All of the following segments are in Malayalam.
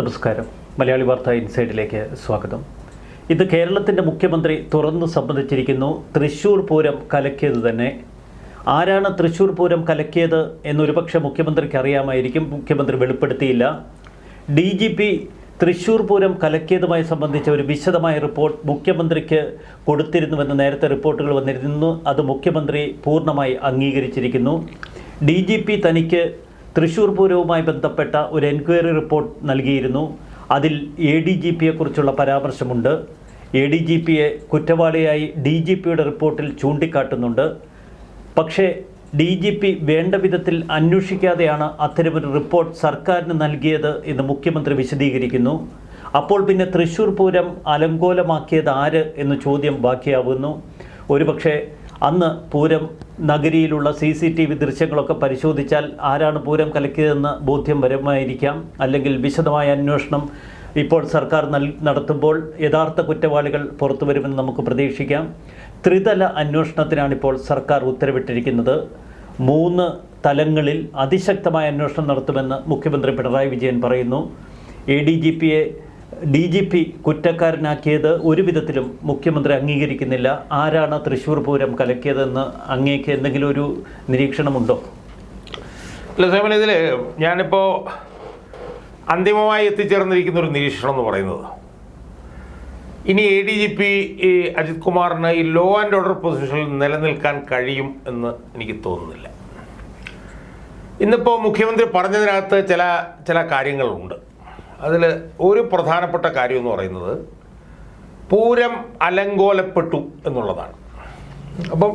നമസ്കാരം. മലയാളി വാർത്ത ഇൻസൈഡിലേക്ക് സ്വാഗതം. ഇത് കേരളത്തിന്റെ മുഖ്യമന്ത്രി തുറന്നു സംബന്ധിച്ചിരിക്കുന്നു. തൃശ്ശൂർ പൂരം കലക്കിയത് തന്നെ. ആരാണ് തൃശ്ശൂർ പൂരം കലക്കിയത് എന്നൊരു പക്ഷേ മുഖ്യമന്ത്രിക്ക് അറിയാമായിരിക്കും മുഖ്യമന്ത്രി വെളിപ്പെടുത്തിയില്ല. D G P Thrissur Pooram കലക്കിയതുമായി സംബന്ധിച്ച ഒരു വിശദമായ റിപ്പോർട്ട് മുഖ്യമന്ത്രിക്ക് കൊടുത്തിരുന്നുവെന്ന് നേരത്തെ റിപ്പോർട്ടുകൾ വന്നിരുന്നു. അത് മുഖ്യമന്ത്രി പൂർണമായി അംഗീകരിച്ചിരിക്കുന്നു. ഡി ജി പി തനിക്ക് തൃശൂർ പൂരവുമായി ബന്ധപ്പെട്ട ഒരു എൻക്വയറി റിപ്പോർട്ട് നൽകിയിരുന്നു. അതിൽ എ ഡി ജി പിയെക്കുറിച്ചുള്ള പരാമർശമുണ്ട്. എ ഡി ജി പിയെ കുറ്റവാളിയായി ഡി ജി പിയുടെ റിപ്പോർട്ടിൽ ചൂണ്ടിക്കാട്ടുന്നുണ്ട്. പക്ഷേ ഡി ജി പി വേണ്ട വിധത്തിൽ അന്വേഷിക്കാതെയാണ് അത്തരമൊരു റിപ്പോർട്ട് സർക്കാരിന് നൽകിയത് എന്ന് മുഖ്യമന്ത്രി വിശദീകരിക്കുന്നു. അപ്പോൾ പിന്നെ തൃശ്ശൂർ പൂരം അലങ്കോലമാക്കിയത് ആര് എന്ന ചോദ്യം ബാക്കിയാവുന്നു. ഒരുപക്ഷെ അന്ന് പൂരം നഗരിയിലുള്ള സി സി ടി വി ദൃശ്യങ്ങളൊക്കെ പരിശോധിച്ചാൽ ആരാണ് പൂരം കലക്കിയതെന്ന് ബോധ്യം വരുമായിരിക്കാം അല്ലെങ്കിൽ വിശദമായ അന്വേഷണം ഇപ്പോൾ സർക്കാർ നൽ നടത്തുമ്പോൾ യഥാർത്ഥ കുറ്റവാളികൾ പുറത്തു വരുമെന്ന് നമുക്ക് പ്രതീക്ഷിക്കാം. ത്രിതല അന്വേഷണത്തിനാണിപ്പോൾ സർക്കാർ ഉത്തരവിട്ടിരിക്കുന്നത്. മൂന്ന് തലങ്ങളിൽ അതിശക്തമായ അന്വേഷണം നടത്തുമെന്ന് മുഖ്യമന്ത്രി പിണറായി വിജയൻ പറയുന്നു. എ ഡി ജി പിയെ ഡി ജി പി കുറ്റക്കാരനാക്കിയത് ഒരു വിധത്തിലും മുഖ്യമന്ത്രി അംഗീകരിക്കുന്നില്ല. ആരാണ് തൃശ്ശൂർ പൂരം കലക്കിയതെന്ന് അങ്ങേക്ക് എന്തെങ്കിലും ഒരു നിരീക്ഷണമുണ്ടോ? അല്ല സേവന ഇതിൽ ഞാനിപ്പോൾ അന്തിമമായി എത്തിച്ചേർന്നിരിക്കുന്ന ഒരു നിരീക്ഷണം എന്ന് പറയുന്നത്. ഇനി എ ഡി ജി പി ഈ അജിത് കുമാറിന് ഈ ലോ ആൻഡ് ഓർഡർ പൊസിഷനിൽ നിലനിൽക്കാൻ കഴിയും എന്ന് എനിക്ക് തോന്നുന്നില്ല. ഇന്നിപ്പോൾ മുഖ്യമന്ത്രി പറഞ്ഞതിനകത്ത് ചില ചില കാര്യങ്ങളുണ്ട്. അതിൽ ഒരു പ്രധാനപ്പെട്ട കാര്യം എന്ന് പറയുന്നത് പൂരം അലങ്കോലപ്പെട്ടു എന്നുള്ളതാണ്. അപ്പം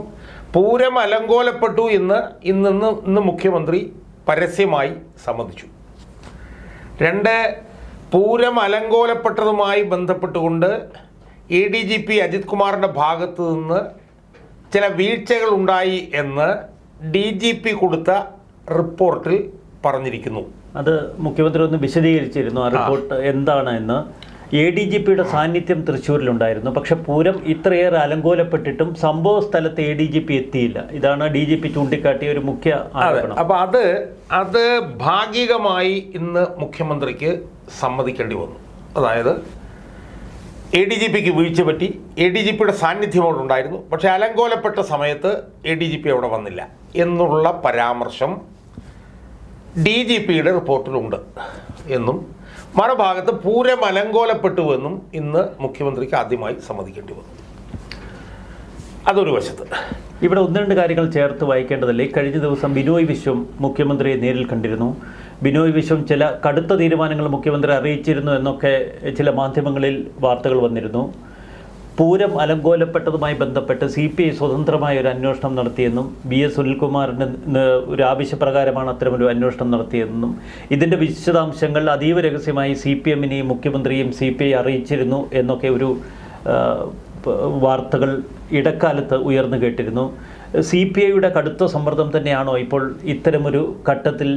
പൂരം അലങ്കോലപ്പെട്ടു എന്ന് ഇന്ന് ഇന്ന് മുഖ്യമന്ത്രി പരസ്യമായി സമ്മതിച്ചു. രണ്ട് പൂരം അലങ്കോലപ്പെട്ടതുമായി ബന്ധപ്പെട്ടുകൊണ്ട് A D G P Ajith കുമാറിന്റെ ഭാഗത്ത് നിന്ന് ചില വീഴ്ചകൾ ഉണ്ടായി എന്ന് ഡി ജി പി കൊടുത്ത റിപ്പോർട്ടിൽ പറഞ്ഞിരിക്കുന്നു. അത് മുഖ്യമന്ത്രി ഒന്ന് വിശദീകരിച്ചിരുന്നു ആ റിപ്പോർട്ട് എന്താണ് എന്ന് എ ഡി ജി പിയുടെ സാന്നിധ്യം തൃശ്ശൂരിലുണ്ടായിരുന്നു. പക്ഷെ പൂരം ഇത്രയേറെ അലങ്കോലപ്പെട്ടിട്ടും സംഭവ സ്ഥലത്ത് എ ഡി ജി പി എത്തിയില്ല. ഇതാണ് ഡി ജി പി ചൂണ്ടിക്കാട്ടിയ ഒരു മുഖ്യ ആരോപണം. അപ്പൊ അത് അത് ഭാഗികമായി ഇന്ന് മുഖ്യമന്ത്രിക്ക് സമ്മതിക്കേണ്ടി വന്നു. അതായത് എ ഡി ജി പിക്ക് വീഴ്ച പറ്റി എ ഡി ജി പിയുടെ സാന്നിധ്യം അവിടെ ഉണ്ടായിരുന്നു. പക്ഷേ അലങ്കോലപ്പെട്ട സമയത്ത് എ ഡി ജി പി അവിടെ വന്നില്ല. എന്നുള്ള പരാമർശം ഡി ജി പിയുടെ റിപ്പോർട്ടിലുണ്ട് എന്നും മറുഭാഗത്ത് പൂരം അലങ്കോലപ്പെട്ടുവെന്നും ഇന്ന് മുഖ്യമന്ത്രിക്ക് ആദ്യമായി സമ്മതിക്കേണ്ടി വന്നു. അതൊരു വശത്ത്. ഇവിടെ ഒന്ന് രണ്ട് കാര്യങ്ങൾ ചേർത്ത് വായിക്കേണ്ടതല്ലേ? കഴിഞ്ഞ ദിവസം ബിനോയ് വിശ്വം മുഖ്യമന്ത്രിയെ നേരിൽ കണ്ടിരുന്നു. ബിനോയ് വിശ്വം ചില കടുത്ത തീരുമാനങ്ങൾ മുഖ്യമന്ത്രി അറിയിച്ചിരുന്നു എന്നൊക്കെ ചില മാധ്യമങ്ങളിൽ വാർത്തകൾ വന്നിരുന്നു. പൂരം അലങ്കോലപ്പെട്ടതുമായി ബന്ധപ്പെട്ട് സി പി ഐ സ്വതന്ത്രമായ ഒരു അന്വേഷണം നടത്തിയെന്നും ബി എസ് സുനിൽകുമാറിന്റെ ഒരു ആവശ്യപ്രകാരമാണ് അത്തരമൊരു അന്വേഷണം നടത്തിയതെന്നും ഇതിന്റെ വിശദാംശങ്ങൾ അതീവ രഹസ്യമായി സി പി എമ്മിനെയും മുഖ്യമന്ത്രിയും സി പി ഐ അറിയിച്ചിരുന്നു എന്നൊക്കെ ഒരു വാർത്തകൾ ഇടക്കാലത്ത് ഉയർന്നു കേട്ടിരുന്നു. സി പി ഐയുടെ കടുത്ത സമ്മർദ്ദം തന്നെയാണോ ഇപ്പോൾ ഇത്തരമൊരു ഘട്ടത്തിൽ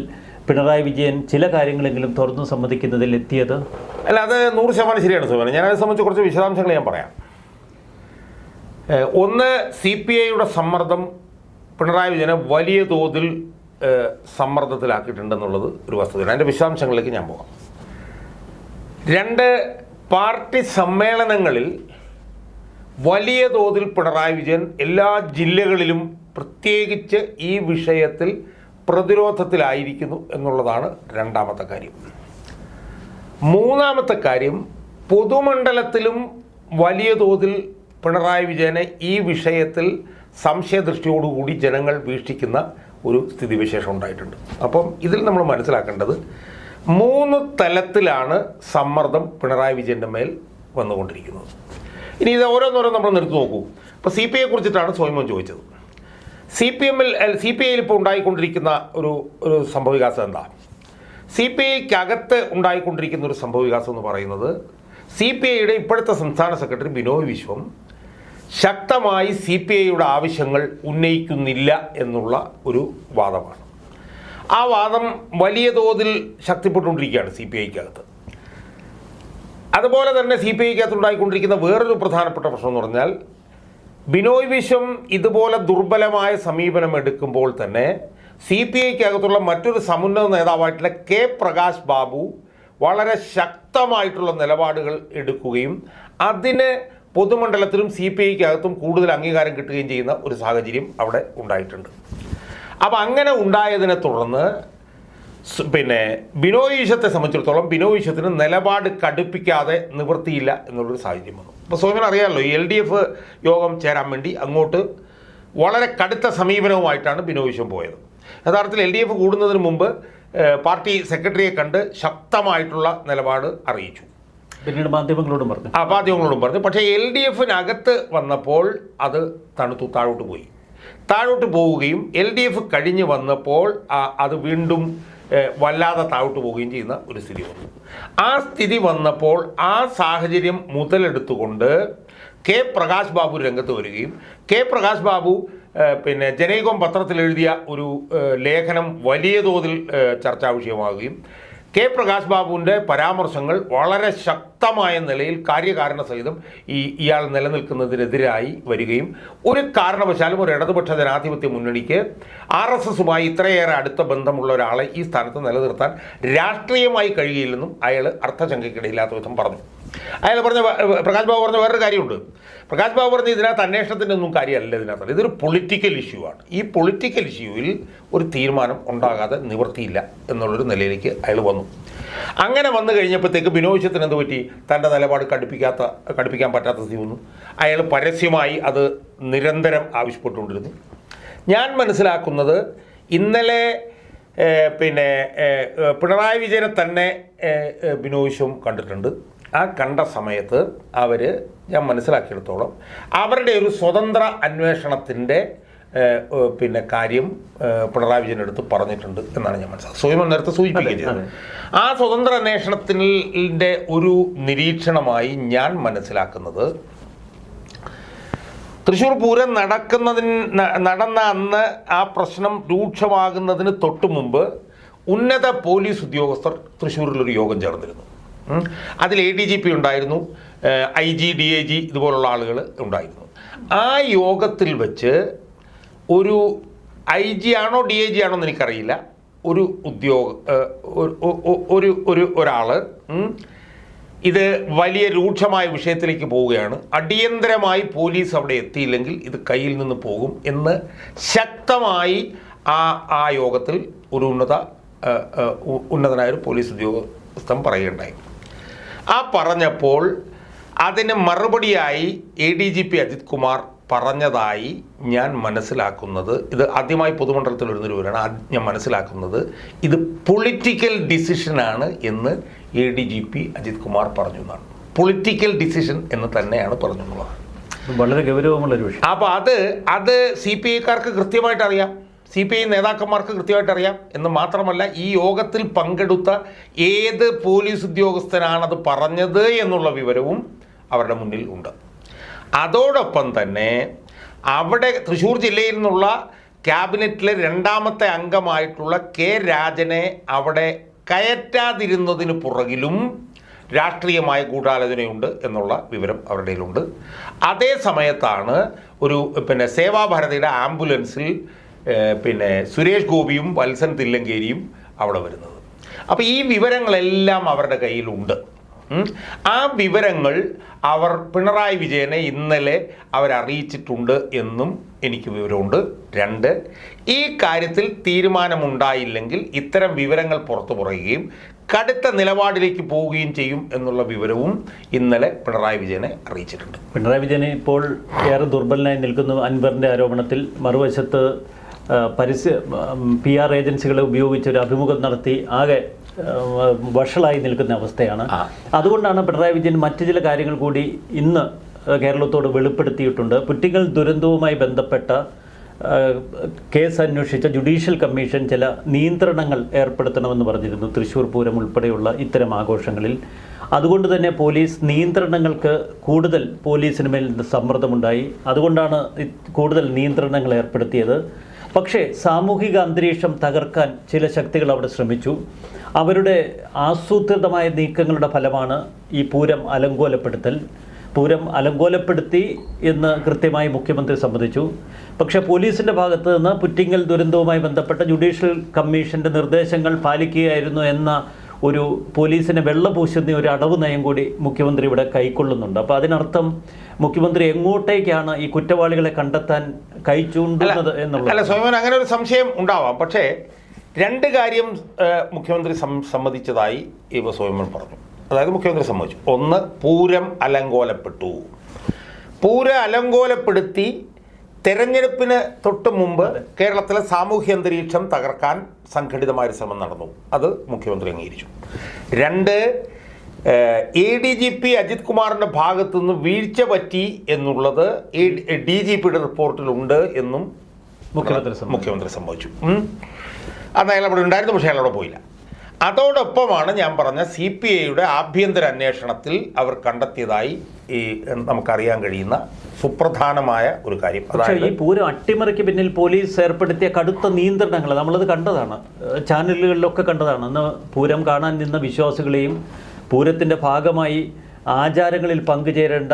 പിണറായി വിജയൻ ചില കാര്യങ്ങളെങ്കിലും തുറന്നു സമ്മതിക്കുന്നതിൽ എത്തിയത്? അല്ല അത് നൂറ് ശതമാനം ശരിയാണ് ഞാൻ അതിനെ സംബന്ധിച്ച് കുറച്ച് വിശദാംശങ്ങൾ ഞാൻ പറയാം. ഒന്ന് സി പി ഐയുടെ സമ്മർദ്ദം പിണറായി വിജയനെ വലിയ തോതിൽ സമ്മർദ്ദത്തിലാക്കിയിട്ടുണ്ടെന്നുള്ളത് ഒരു വസ്തുതയാണ് അതിന്റെ വിശദാംശങ്ങളിലേക്ക് ഞാൻ പോകാം. രണ്ട് പാർട്ടി സമ്മേളനങ്ങളിൽ വലിയ തോതിൽ പിണറായി വിജയൻ എല്ലാ ജില്ലകളിലും പ്രത്യേകിച്ച് ഈ വിഷയത്തിൽ പ്രതിരോധത്തിലായിരിക്കുന്നു എന്നുള്ളതാണ് രണ്ടാമത്തെ കാര്യം. മൂന്നാമത്തെ കാര്യം പൊതുമണ്ഡലത്തിലും വലിയ തോതിൽ പിണറായി വിജയനെ ഈ വിഷയത്തിൽ സംശയദൃഷ്ടിയോടുകൂടി ജനങ്ങൾ വീക്ഷിക്കുന്ന ഒരു സ്ഥിതിവിശേഷം ഉണ്ടായിട്ടുണ്ട്. അപ്പം ഇതിൽ നമ്മൾ മനസ്സിലാക്കേണ്ടത് മൂന്ന് തലത്തിലാണ് സമ്മർദ്ദം പിണറായി വിജയന്റെ മേൽ വന്നുകൊണ്ടിരിക്കുന്നത്. ഇനി ഇത് ഓരോന്നോരോ നമ്മൾ നിർത്തി നോക്കൂ. ഇപ്പോൾ സി പി ഐയെ കുറിച്ചിട്ടാണ് സ്വയമം ചോദിച്ചത്. സി പി എമ്മിൽ സി പി ഐയിൽ ഇപ്പോൾ ഉണ്ടായിക്കൊണ്ടിരിക്കുന്ന ഒരു ഒരു സംഭവവികാസം എന്താ? സി പി ഐക്കകത്ത് ഉണ്ടായിക്കൊണ്ടിരിക്കുന്ന ഒരു സംഭവവികാസം എന്ന് പറയുന്നത് സി പി ഐയുടെ ഇപ്പോഴത്തെ സംസ്ഥാന സെക്രട്ടറി ബിനോയ് വിശ്വം ശക്തമായി സി പി ഐയുടെ ആവശ്യങ്ങൾ ഉന്നയിക്കുന്നില്ല എന്നുള്ള ഒരു വാദമാണ്. ആ വാദം വലിയ തോതിൽ ശക്തിപ്പെട്ടുകൊണ്ടിരിക്കുകയാണ് സി പി ഐക്കകത്ത്. അതുപോലെ തന്നെ സി പി ഐക്കകത്ത് ഉണ്ടായിക്കൊണ്ടിരിക്കുന്ന വേറൊരു പ്രധാനപ്പെട്ട പ്രശ്നം എന്ന് പറഞ്ഞാൽ ബിനോയ് വിശ്വം ഇതുപോലെ ദുർബലമായ സമീപനം എടുക്കുമ്പോൾ തന്നെ സി പി ഐക്കകത്തുള്ള മറ്റൊരു സമുന്നത നേതാവായിട്ടുള്ള കെ പ്രകാശ് ബാബു വളരെ ശക്തമായിട്ടുള്ള നിലപാടുകൾ എടുക്കുകയും അതിന് പൊതുമണ്ഡലത്തിലും സി പി ഐക്കകത്തും കൂടുതൽ അംഗീകാരം കിട്ടുകയും ചെയ്യുന്ന ഒരു സാഹചര്യം അവിടെ ഉണ്ടായിട്ടുണ്ട്. അപ്പം അങ്ങനെ ഉണ്ടായതിനെ തുടർന്ന് പിന്നെ ബിനോയ് ഈശത്തെ സംബന്ധിച്ചിടത്തോളം ബിനോയ് ഈശത്തിന് നിലപാട് കടുപ്പിക്കാതെ നിവൃത്തിയില്ല എന്നുള്ളൊരു സാഹചര്യം വന്നു. അപ്പോൾ സോമൻ അറിയാമല്ലോ എൽ ഡി എഫ് യോഗം ചേരാൻ വേണ്ടി അങ്ങോട്ട് വളരെ കടുത്ത സമീപനവുമായിട്ടാണ് ബിനോയ് ഈശൻ പോയത്. യഥാർത്ഥത്തിൽ എൽ ഡി എഫ് കൂടുന്നതിന് മുമ്പ് പാർട്ടി സെക്രട്ടറിയെ കണ്ട് ശക്തമായിട്ടുള്ള നിലപാട് അറിയിച്ചു. പിന്നീട് മാധ്യമങ്ങളോടും പറഞ്ഞു. ആ മാധ്യമങ്ങളോടും പറഞ്ഞു. പക്ഷേ എൽ ഡി എഫിനകത്ത് വന്നപ്പോൾ അത് തണുത്തു താഴോട്ട് പോയി. താഴോട്ട് പോവുകയും എൽ ഡി എഫ് കഴിഞ്ഞ് വന്നപ്പോൾ അത് വീണ്ടും വല്ലാതെ താഴോട്ട് പോവുകയും ചെയ്യുന്ന ഒരു സ്ഥിതി വന്നു. ആ സ്ഥിതി വന്നപ്പോൾ ആ സാഹചര്യം മുതലെടുത്തുകൊണ്ട് കെ പ്രകാശ് ബാബു രംഗത്ത് വരികയും കെ പ്രകാശ് ബാബു പിന്നെ ജനൈകം പത്രത്തിൽ എഴുതിയ ഒരു ലേഖനം വലിയ തോതിൽ ചർച്ചാ വിഷയമാവുകയും കെ പ്രകാശ് ബാബുവിന്റെ പരാമർശങ്ങൾ വളരെ ശക്തമായ നിലയിൽ കാര്യകാരണ സഹിതം ഈ ഇയാൾ നിലനിൽക്കുന്നതിനെതിരായി വരികയും ഒരു കാരണവശാലും ഒരു ഇടതുപക്ഷ ജനാധിപത്യ മുന്നണിക്ക് ആർ എസ് എസുമായി ഇത്രയേറെ അടുത്ത ബന്ധമുള്ള ഒരാളെ ഈ സ്ഥാനത്ത് നിലനിർത്താൻ രാഷ്ട്രീയമായി കഴിയില്ലെന്നും അയാൾ അർത്ഥശങ്കയ്ക്കിടയില്ലാത്ത വിധം പറഞ്ഞു. അയാൾ പറഞ്ഞ പ്രകാശ് ബാബു പറഞ്ഞ വേറൊരു കാര്യമുണ്ട്. പ്രകാശ് ബാബു പറഞ്ഞ ഇതിനകത്ത് അന്വേഷണത്തിന്റെ ഒന്നും കാര്യമല്ല ഇതിനകത്ത്. ഇതൊരു പൊളിറ്റിക്കൽ ഇഷ്യൂ ആണ്. ഈ പൊളിറ്റിക്കൽ ഇഷ്യൂവിൽ ഒരു തീരുമാനം ഉണ്ടാകാതെ നിവൃത്തിയില്ല എന്നുള്ളൊരു നിലയിലേക്ക് അയാൾ വന്നു. അങ്ങനെ വന്നു കഴിഞ്ഞപ്പോഴത്തേക്ക് ബിനോവിശ്യത്തിന് എന്ത് പറ്റി? തന്റെ നിലപാട് കടുപ്പിക്കാത്ത കടുപ്പിക്കാൻ പറ്റാത്ത സ്ഥിതി വന്നു. അയാൾ പരസ്യമായി അത് നിരന്തരം ആവശ്യപ്പെട്ടുകൊണ്ടിരുന്നു. ഞാൻ മനസ്സിലാക്കുന്നത് ഇന്നലെ പിന്നെ പിണറായി വിജയനെ തന്നെ ഏഹ്, കണ്ടിട്ടുണ്ട്. ആ കണ്ട സമയത്ത് അവർ ഞാൻ മനസ്സിലാക്കിയെടുത്തോളം അവരുടെ ഒരു സ്വതന്ത്ര അന്വേഷണത്തിന്റെ പിന്നെ കാര്യം പിണറായി വിജയന്റെ അടുത്ത് പറഞ്ഞിട്ടുണ്ട് എന്നാണ് ഞാൻ മനസ്സിലാക്കുന്നത്. സ്വയം നേരത്തെ സൂചിപ്പിക്കുന്നത് ആ സ്വതന്ത്ര അന്വേഷണത്തിന്റെ ഒരു നിരീക്ഷണമായി ഞാൻ മനസ്സിലാക്കുന്നത് തൃശ്ശൂർ പൂരം നടക്കുന്നതിന് നടന്ന അന്ന് ആ പ്രശ്നം രൂക്ഷമാകുന്നതിന് തൊട്ടു മുമ്പ് ഉന്നത പോലീസ് ഉദ്യോഗസ്ഥർ തൃശ്ശൂരിലൊരു യോഗം ചേർന്നിരുന്നു. അതിൽ എ ഡി ജി പി ഉണ്ടായിരുന്നു I G D I G ഇതുപോലുള്ള ആളുകൾ ഉണ്ടായിരുന്നു. ആ യോഗത്തിൽ വെച്ച് ഒരു ഐ ജി ആണോ ഡി ഐ ജി ആണോ എന്ന് എനിക്കറിയില്ല. ഒരു ഉദ്യോഗ ഒരു- ഒരു ഒരു ഒരാൾ ഇത് വലിയ രൂക്ഷമായ വിഷയത്തിലേക്ക് പോവുകയാണ്. അടിയന്തരമായി പോലീസ് അവിടെ എത്തിയില്ലെങ്കിൽ ഇത് കയ്യിൽ നിന്ന് പോകും എന്ന് ശക്തമായി ആ ആ യോഗത്തിൽ ഒരു ഉന്നത ഉന്നതനായൊരു പോലീസ് ഉദ്യോഗസ്ഥൻ പറയുകയുണ്ടായി. ആ പറഞ്ഞപ്പോൾ അതിന് മറുപടിയായി A D G P Ajith Kumar പറഞ്ഞതായി ഞാൻ മനസ്സിലാക്കുന്നത്. ഇത് ആദ്യമായി പൊതുമണ്ഡലത്തിൽ വിവരമാണ്. ആദ്യം ഞാൻ മനസ്സിലാക്കുന്നത് ഇത് പൊളിറ്റിക്കൽ ഡിസിഷനാണ് എന്ന് A D G P Ajith Kumar പറഞ്ഞു എന്നാണ്. പൊളിറ്റിക്കൽ ഡിസിഷൻ എന്ന് തന്നെയാണ് പറഞ്ഞു എന്നുള്ളതാണ് വളരെ ഗൗരവമുള്ള ഒരു വിഷയം. അപ്പോൾ അത് അത് സി പി ഐക്കാർക്ക് കൃത്യമായിട്ട് അറിയാം. സി പി ഐ നേതാക്കന്മാർക്ക് കൃത്യമായിട്ട് അറിയാം. എന്ന് മാത്രമല്ല ഈ യോഗത്തിൽ പങ്കെടുത്ത ഏത് പോലീസ് ഉദ്യോഗസ്ഥനാണത് പറഞ്ഞത് എന്നുള്ള വിവരവും അവരുടെ മുന്നിൽ ഉണ്ട്. അതോടൊപ്പം തന്നെ അവിടെ തൃശ്ശൂർ ജില്ലയിൽ നിന്നുള്ള ക്യാബിനറ്റിലെ രണ്ടാമത്തെ അംഗമായിട്ടുള്ള കെ രാജനെ അവിടെ കയറ്റാതിരുന്നതിന് പുറകിലും രാഷ്ട്രീയമായ ഗൂഢാലോചനയുണ്ട് എന്നുള്ള വിവരം അവരുടെ കയ്യിലുണ്ട്. അതേ സമയത്താണ് ഒരു പിന്നെ സേവാഭാരതിയുടെ ആംബുലൻസിൽ പിന്നെ സുരേഷ് ഗോപിയും വത്സൻ തില്ലങ്കേരിയും അവിടെ വരുന്നത്. അപ്പോൾ ഈ വിവരങ്ങളെല്ലാം അവരുടെ കയ്യിലുണ്ട്. ആ വിവരങ്ങൾ അവർ പിണറായി വിജയനെ ഇന്നലെ അവരറിയിച്ചിട്ടുണ്ട് എന്നും എനിക്ക് വിവരമുണ്ട്. രണ്ട് ഈ കാര്യത്തിൽ തീരുമാനമുണ്ടായില്ലെങ്കിൽ ഇത്തരം വിവരങ്ങൾ പുറത്തു പറയുകയും കടുത്ത നിലപാടിലേക്ക് പോവുകയും ചെയ്യും എന്നുള്ള വിവരവും ഇന്നലെ പിണറായി വിജയനെ അറിയിച്ചിട്ടുണ്ട്. പിണറായി വിജയനെ ഇപ്പോൾ ഏറെ ദുർബലനായി നിൽക്കുന്നു അൻവറിന്റെ ആരോപണത്തിൽ. മറുവശത്ത് പരസ്യ പി ആർ ഏജൻസികളെ ഉപയോഗിച്ച് ഒരു അഭിമുഖം നടത്തി ആകെ വഷളായി നിൽക്കുന്ന അവസ്ഥയാണ്. അതുകൊണ്ടാണ് പിണറായി വിജയൻ മറ്റു ചില കാര്യങ്ങൾ കൂടി ഇന്ന് കേരളത്തോട് വെളിപ്പെടുത്തിയിട്ടുണ്ട്. പുറ്റിങ്ങൽ ദുരന്തവുമായി ബന്ധപ്പെട്ട കേസ് അന്വേഷിച്ച ജുഡീഷ്യൽ കമ്മീഷൻ ചില നിയന്ത്രണങ്ങൾ ഏർപ്പെടുത്തണമെന്ന് പറഞ്ഞിരുന്നു. തൃശ്ശൂർ പൂരം ഉൾപ്പെടെയുള്ള ഇത്തരം ആഘോഷങ്ങളിൽ. അതുകൊണ്ട് തന്നെ പോലീസ് നിയന്ത്രണങ്ങൾക്ക് കൂടുതൽ പോലീസിന് മേൽ സമ്മർദ്ദമുണ്ടായി. അതുകൊണ്ടാണ് കൂടുതൽ നിയന്ത്രണങ്ങൾ ഏർപ്പെടുത്തിയത്. പക്ഷേ സാമൂഹിക അന്തരീക്ഷം തകർക്കാൻ ചില ശക്തികൾ അവിടെ ശ്രമിച്ചു. അവരുടെ ആസൂത്രിതമായ നീക്കങ്ങളുടെ ഫലമാണ് ഈ പൂരം അലങ്കോലപ്പെടുത്തൽ. പൂരം അലങ്കോലപ്പെടുത്തി എന്ന് കൃത്യമായി മുഖ്യമന്ത്രി സമ്മതിച്ചു. പക്ഷേ പോലീസിന്റെ ഭാഗത്ത് നിന്ന് പുറ്റിങ്ങൽ ദുരന്തവുമായി ബന്ധപ്പെട്ട ജുഡീഷ്യൽ കമ്മീഷന്റെ നിർദ്ദേശങ്ങൾ പാലിക്കുകയായിരുന്നു എന്ന ഒരു പോലീസിനെ വെള്ളപൂശുന്ന ഒരു അടവ് നയം കൂടി മുഖ്യമന്ത്രി ഇവിടെ കൈക്കൊള്ളുന്നുണ്ട്. അപ്പോൾ അതിനർത്ഥം മുഖ്യമന്ത്രി എങ്ങോട്ടേക്കാണ് ഈ കുറ്റവാളികളെ കണ്ടെത്താൻ കൈ ചൂണ്ടുന്നത് എന്നുള്ളത്? അല്ല സ്വയം അങ്ങനെ ഒരു സംശയം ഉണ്ടാവാം. പക്ഷേ രണ്ട് കാര്യം മുഖ്യമന്ത്രി സമ്മതിച്ചതായി ഇവ സ്വയമൻ പറഞ്ഞു. അതായത് മുഖ്യമന്ത്രി സമ്മതിച്ചു. ഒന്ന് പൂരം അലങ്കോലപ്പെട്ടു. പൂരം അലങ്കോലപ്പെടുത്തി തെരഞ്ഞെടുപ്പിന് തൊട്ട് മുമ്പ് കേരളത്തിലെ സാമൂഹ്യ അന്തരീക്ഷം തകർക്കാൻ സംഘടിതമായ ശ്രമം നടന്നു. അത് മുഖ്യമന്ത്രി അംഗീകരിച്ചു. രണ്ട് A D G P Ajith കുമാറിന്റെ ഭാഗത്തു നിന്ന് വീഴ്ച പറ്റി എന്നുള്ളത് ഡി ജി പിയുടെ റിപ്പോർട്ടിലുണ്ട് എന്നും മുഖ്യമന്ത്രി മുഖ്യമന്ത്രി സംഭവിച്ചു. അന്ന് അയാൾ അവിടെ ഉണ്ടായിരുന്നു പക്ഷേ അയാൾ അവിടെ പോയില്ല. അതോടൊപ്പമാണ് ഞാൻ പറഞ്ഞ സി പി ഐയുടെ ആഭ്യന്തര അന്വേഷണത്തിൽ അവർ കണ്ടെത്തിയതായി ഈ നമുക്കറിയാൻ കഴിയുന്ന സുപ്രധാനമായ ഒരു കാര്യം. അതായത് ഈ പൂരം അട്ടിമറിക്ക് പിന്നിൽ പോലീസ് ഏർപ്പെടുത്തിയ കടുത്ത നിയന്ത്രണങ്ങൾ നമ്മളത് കണ്ടതാണ്. ചാനലുകളിലൊക്കെ കണ്ടതാണ്. അന്ന് പൂരം കാണാൻ നിന്ന വിശ്വാസികളെയും പൂരത്തിന്റെ ഭാഗമായി ആചാരങ്ങളിൽ പങ്കുചേരേണ്ട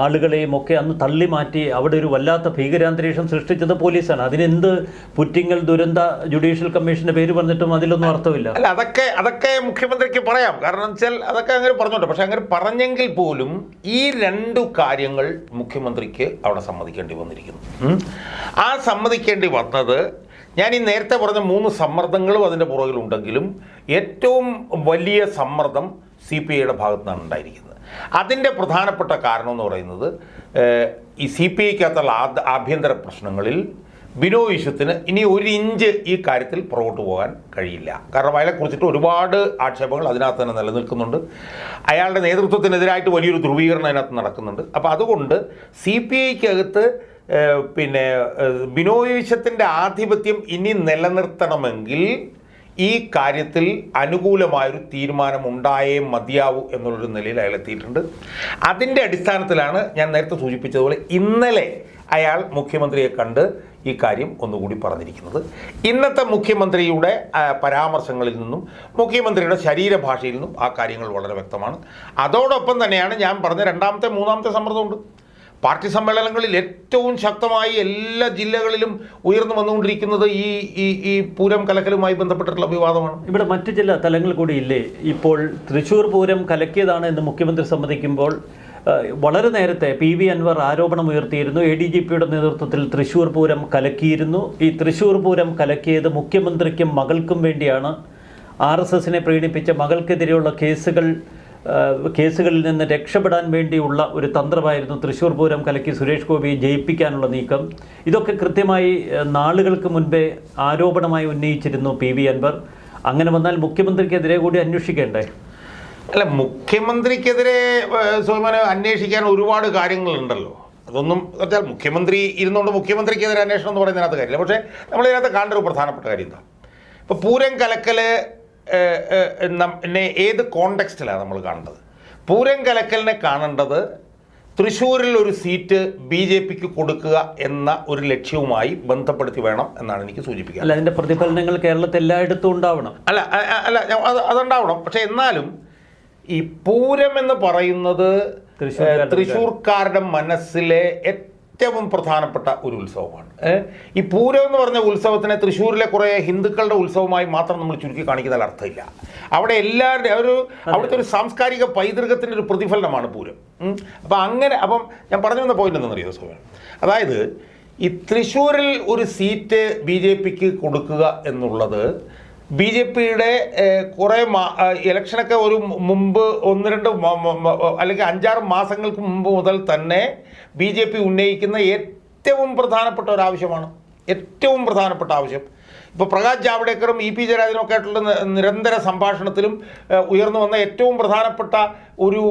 ആളുകളെയും ഒക്കെ അന്ന് തള്ളി മാറ്റി അവിടെ ഒരു വല്ലാത്ത ഭീകരാന്തരീക്ഷം സൃഷ്ടിച്ചത് പോലീസാണ്. അതിനെന്ത് പുറ്റിങ്ങൽ ദുരന്ത ജുഡീഷ്യൽ കമ്മീഷന്റെ പേര് പറഞ്ഞിട്ടും അതിലൊന്നും അർത്ഥമില്ല. അല്ല അതൊക്കെ അതൊക്കെ മുഖ്യമന്ത്രിക്ക് പറയാം. കാരണം വെച്ചാൽ അതൊക്കെ അങ്ങനെ പറഞ്ഞോട്ടെ. പക്ഷെ അങ്ങനെ പറഞ്ഞെങ്കിൽ പോലും ഈ രണ്ടു കാര്യങ്ങൾ മുഖ്യമന്ത്രിക്ക് അവിടെ സമ്മതിക്കേണ്ടി വന്നിരിക്കുന്നു. ആ സമ്മതിക്കേണ്ടി വന്നത് ഞാൻ ഈ നേരത്തെ പറഞ്ഞ മൂന്ന് സമ്മർദ്ദങ്ങളും അതിന്റെ പുറകിലുണ്ടെങ്കിലും ഏറ്റവും വലിയ സമ്മർദ്ദം സി പി ഐയുടെ ഭാഗത്തു നിന്നാണ് ഉണ്ടായിരിക്കുന്നത്. അതിന്റെ പ്രധാനപ്പെട്ട കാരണം എന്ന് പറയുന്നത് ഈ സി പി ഐക്കകത്തുള്ള ആഭ്യന്തര പ്രശ്നങ്ങളിൽ ബിനോ വിശ്വത്തിന് ഇനി ഒരു ഇഞ്ച് ഈ കാര്യത്തിൽ പുറകോട്ട് പോകാൻ കഴിയില്ല. കാരണം അയാളെ കുറിച്ചിട്ട് ഒരുപാട് ആക്ഷേപങ്ങൾ അതിനകത്ത് തന്നെ നിലനിൽക്കുന്നുണ്ട്. അയാളുടെ നേതൃത്വത്തിനെതിരായിട്ട് വലിയൊരു ധ്രുവീകരണം അതിനകത്ത് നടക്കുന്നുണ്ട്. അപ്പോൾ അതുകൊണ്ട് സി പി ഐക്കകത്ത് പിന്നെ ബിനോ വിശ്വത്തിന്റെ ആധിപത്യം ഇനി നിലനിർത്തണമെങ്കിൽ ഈ കാര്യത്തിൽ അനുകൂലമായൊരു തീരുമാനം ഉണ്ടായേ മതിയാവൂ എന്നുള്ളൊരു നിലയിൽ അയാൾ എത്തിയിട്ടുണ്ട്. അതിന്റെ അടിസ്ഥാനത്തിലാണ് ഞാൻ നേരത്തെ സൂചിപ്പിച്ചതുപോലെ ഇന്നലെ അയാൾ മുഖ്യമന്ത്രിയെ കണ്ട് ഈ കാര്യം ഒന്നുകൂടി പറഞ്ഞിരിക്കുന്നത്. ഇന്നത്തെ മുഖ്യമന്ത്രിയുടെ പരാമർശങ്ങളിൽ നിന്നും മുഖ്യമന്ത്രിയുടെ ശരീരഭാഷയിൽ നിന്നും ആ കാര്യങ്ങൾ വളരെ വ്യക്തമാണ്. അതോടൊപ്പം തന്നെയാണ് ഞാൻ പറഞ്ഞ രണ്ടാമത്തെ മൂന്നാമത്തെ സമ്മർദ്ദമുണ്ട്. പാർട്ടി സമ്മേളനങ്ങളിൽ ഏറ്റവും ശക്തമായി എല്ലാ ജില്ലകളിലും ഉയർന്നു വന്നുകൊണ്ടിരിക്കുന്നത് ഈ ഈ ഈ പൂരം കലക്കലുമായി ബന്ധപ്പെട്ടിട്ടുള്ള വിവാദമാണ് ഇവിടെ മറ്റു ചില തലങ്ങൾ കൂടി ഇല്ലേ? ഇപ്പോൾ തൃശ്ശൂർ പൂരം കലക്കിയതാണ് എന്ന് മുഖ്യമന്ത്രി സമ്മതിക്കുമ്പോൾ വളരെ നേരത്തെ പി വി അൻവർ ആരോപണം ഉയർത്തിയിരുന്നു. എ ഡി ജി പിയുടെ നേതൃത്വത്തിൽ തൃശ്ശൂർ പൂരം കലക്കിയിരുന്നു. ഈ തൃശ്ശൂർ പൂരം കലക്കിയത് മുഖ്യമന്ത്രിക്കും മകൾക്കും വേണ്ടിയാണ്. ആർ എസ് എസിനെ പ്രീണിപ്പിച്ച മകൾക്കെതിരെയുള്ള കേസുകൾ കേസുകളിൽ നിന്ന് രക്ഷപ്പെടാൻ വേണ്ടിയുള്ള ഒരു തന്ത്രമായിരുന്നു തൃശ്ശൂർ പൂരം കലക്കി സുരേഷ് ഗോപിയെ ജയിപ്പിക്കാനുള്ള നീക്കം. ഇതൊക്കെ കൃത്യമായി നാളുകൾക്ക് മുൻപേ ആരോപണമായി ഉന്നയിച്ചിരുന്നു പി വി അൻവർ. അങ്ങനെ വന്നാൽ മുഖ്യമന്ത്രിക്കെതിരെ കൂടി അന്വേഷിക്കേണ്ടേ? അല്ല മുഖ്യമന്ത്രിക്കെതിരെ അന്വേഷിക്കാൻ ഒരുപാട് കാര്യങ്ങളുണ്ടല്ലോ. അതൊന്നും വെച്ചാൽ മുഖ്യമന്ത്രി ഇരുന്നുകൊണ്ട് മുഖ്യമന്ത്രിക്കെതിരെ അന്വേഷണം എന്ന് പറയുന്നതിനകത്ത് കാര്യമില്ല. പക്ഷേ നമ്മളിതിനകത്ത് കാണേണ്ട ഒരു പ്രധാനപ്പെട്ട കാര്യം എന്താ? ഇപ്പോൾ പൂരം കലക്കൽ ഏത് കോണ്ടെക്സ്റ്റിലാണ് നമ്മൾ കാണേണ്ടത് പൂരം കലക്കലിനെ കാണേണ്ടത് തൃശ്ശൂരിൽ ഒരു സീറ്റ് ബി ജെ പിക്ക് കൊടുക്കുക എന്ന ഒരു ലക്ഷ്യവുമായി ബന്ധപ്പെടുത്തി വേണം എന്നാണ് എനിക്ക് സൂചിപ്പിക്കുക അല്ല അതിന്റെ പ്രതിഫലനങ്ങൾ കേരളത്തിൽ എല്ലായിടത്തും ഉണ്ടാവണം. അല്ല അല്ല അത് അതുണ്ടാവണം. പക്ഷേ എന്നാലും ഈ പൂരം എന്ന് പറയുന്നത് തൃശ്ശൂർക്കാരുടെ മനസ്സിലെ ഏറ്റവും പ്രധാനപ്പെട്ട ഒരു ഉത്സവമാണ്. ഈ പൂരം എന്ന് പറഞ്ഞ ഉത്സവത്തിനെ തൃശ്ശൂരിലെ കുറേ ഹിന്ദുക്കളുടെ ഉത്സവമായി മാത്രം നമ്മൾ ചുരുക്കി കാണിക്കുന്നതിൽ അർത്ഥമില്ല. അവിടെ എല്ലാവരുടെ ഒരു അവിടുത്തെ ഒരു സാംസ്കാരിക പൈതൃകത്തിന്റെ ഒരു പ്രതിഫലനമാണ് പൂരം. അപ്പം അങ്ങനെ അപ്പം ഞാൻ പറഞ്ഞു വന്ന പോയിന്റ് എന്താണെന്നറിയോ സോമൻ അതായത് ഈ തൃശ്ശൂരിൽ ഒരു സീറ്റ് ബി ജെ പിക്ക് കൊടുക്കുക എന്നുള്ളത് ബി ജെ പിയുടെ കുറേ ഇലക്ഷനൊക്കെ ഒരു മുമ്പ് ഒന്ന് രണ്ട് അല്ലെങ്കിൽ അഞ്ചാറ് മാസങ്ങൾക്ക് മുമ്പ് മുതൽ തന്നെ ബി ജെ പി ഉന്നയിക്കുന്ന ഏറ്റവും പ്രധാനപ്പെട്ട ഒരു ആവശ്യമാണ് ഏറ്റവും പ്രധാനപ്പെട്ട ആവശ്യം. ഇപ്പോൾ പ്രകാശ് ജാവ്ഡേക്കറും ഇ പി ജയരാജനും ആയിട്ടുള്ള നിരന്തര സംഭാഷണത്തിലും ഉയർന്നു വന്ന ഏറ്റവും പ്രധാനപ്പെട്ട ഒരു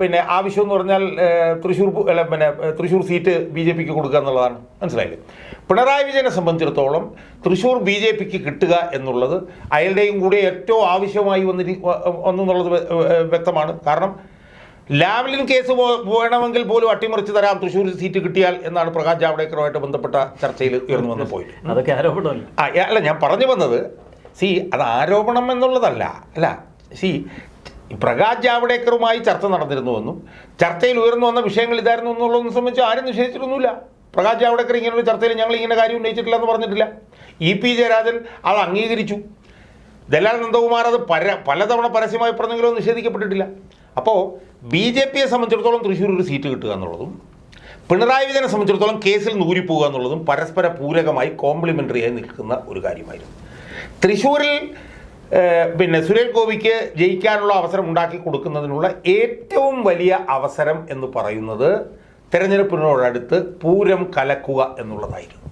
പിന്നെ ആവശ്യം എന്ന് പറഞ്ഞാൽ തൃശ്ശൂർ അല്ല പിന്നെ തൃശ്ശൂർ സീറ്റ് ബി ജെ പിക്ക് കൊടുക്കുക എന്നുള്ളതാണ്. മനസ്സിലായത് പിണറായി വിജയനെ സംബന്ധിച്ചിടത്തോളം തൃശ്ശൂർ ബി ജെ പിക്ക് കിട്ടുക എന്നുള്ളത് അയാളുടെയും കൂടെ ഏറ്റവും ആവശ്യമായി വന്നിരി എന്നുള്ളത് വ്യക്തമാണ്. കാരണം ലാവ്ലിൻ കേസ് വേണമെങ്കിൽ പോലും അട്ടിമറിച്ച് തരാം. തൃശ്ശൂർ സീറ്റ് കിട്ടിയാൽ എന്നാണ് പ്രകാശ് ജാവ്ഡേക്കറുമായിട്ട് ബന്ധപ്പെട്ട ചർച്ചയിൽ ഉയർന്നു വന്ന പോയിട്ട് അതൊക്കെ ആരോപണമല്ല? ആ അല്ല ഞാൻ പറഞ്ഞു വന്നത് സി അത് ആരോപണം എന്നുള്ളതല്ല. അല്ല സി പ്രകാശ് ജാവ്ഡേക്കറുമായി ചർച്ച നടന്നിരുന്നുവെന്നും ചർച്ചയിൽ ഉയർന്നു വന്ന വിഷയങ്ങൾ ഇതായിരുന്നു എന്നുള്ളതെന്ന് സംബന്ധിച്ച് ആരും നിഷേധിച്ചിട്ടൊന്നുമില്ല. പ്രകാശ് ജാവ്ഡേക്കർ ഇങ്ങനെ ഒരു ചർച്ചയിൽ ഞങ്ങൾ ഇങ്ങനെ കാര്യം ഉന്നയിച്ചിട്ടില്ല എന്ന് പറഞ്ഞിട്ടില്ല. ഇ പി ജയരാജൻ അത് അംഗീകരിച്ചു. ദലാൽ നന്ദകുമാർ അത് പല പലതവണ പരസ്യമായി പറഞ്ഞെങ്കിലും നിഷേധിക്കപ്പെട്ടിട്ടില്ല. അപ്പോൾ ബി ജെ പിയെ സംബന്ധിച്ചിടത്തോളം തൃശ്ശൂർ ഒരു സീറ്റ് കിട്ടുക എന്നുള്ളതും പിണറായി വിജയനെ സംബന്ധിച്ചിടത്തോളം കേസിൽ നൂരിപ്പോവുക എന്നുള്ളതും പരസ്പര പൂരകമായി കോംപ്ലിമെന്ററി ആയി നിൽക്കുന്ന ഒരു കാര്യമായിരുന്നു. തൃശ്ശൂരിൽ പിന്നെ സുരേഷ് ഗോപിക്ക് ജയിക്കാനുള്ള അവസരം ഉണ്ടാക്കി കൊടുക്കുന്നതിനുള്ള ഏറ്റവും വലിയ അവസരം എന്ന് പറയുന്നത് തെരഞ്ഞെടുപ്പിനോടടുത്ത് പൂരം കലക്കുക എന്നുള്ളതായിരുന്നു.